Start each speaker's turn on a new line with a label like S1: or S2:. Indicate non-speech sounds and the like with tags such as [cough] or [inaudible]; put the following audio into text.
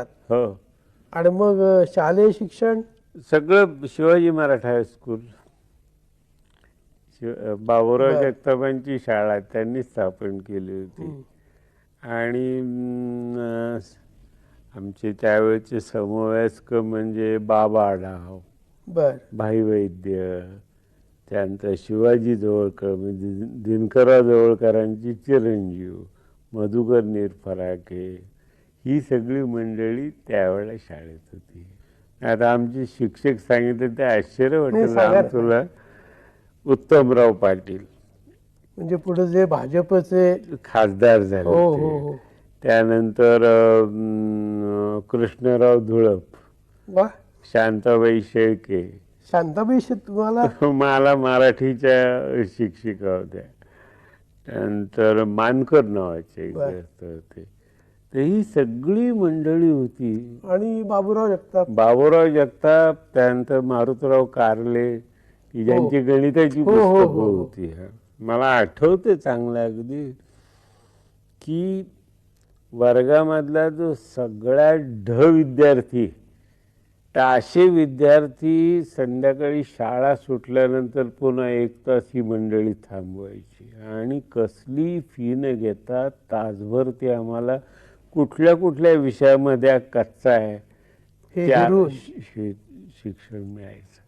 S1: हो.
S2: आणि मग शालेय शिक्षण?
S1: सगळं शिवाजी मराठा हायस्कूल बाबुराव
S2: बर.
S1: जगतापांची शाळा त्यांनी स्थापन केली होती. आणि आमचे त्यावेळेचे समवयस्क म्हणजे बाबा आढाव
S2: बर.
S1: भाई वैद्य त्यानंतर शिवाजी जवळकर म्हणजे दिन- दिनकरराव जवळकरांची चिरंजीव मधुकर निरफराके ही सगळी मंडळी त्यावेळेला शाळेत होती. आता आमचे शिक्षक सांगितले ते आश्चर्य वाटलं राम तुला उत्तमराव पाटील.
S2: म्हणजे पुढे जे भाजपचे
S1: खासदार झाले
S2: हो. हो हो.
S1: त्यानंतर कृष्णराव धुळप
S2: वा.
S1: शांताबाई शेळके.
S2: शांताबाई शे- तुम्हाला? [laughs]
S1: मला मराठीच्या शिक्षिका होत्या. त्यानंतर मानकर नावाचे होते. तर ही सगळी मंडळी होती
S2: आणि बाबूराव जगताप
S1: बाबूराव जगताप त्यानंतर मारुतराव कारले की ज्यांची गणिताची
S2: हो, हो,
S1: पुस्तकं
S2: हो.
S1: होती हा. मला आठवते चांगलं अगदी की वर्गामधला जो सगळ्यात ढ विद्यार्थी तर असे विद्यार्थी संध्याकाळी शाळा सुटल्यानंतर पुन्हा एक तास ही मंडळी थांबवायची आणि कसली फी न घेता तासभर ते आम्हाला कुठल्या कुठल्या विषयामध्ये कच्चा आहे
S2: हे
S1: त्या शिक्षण मिळायचं.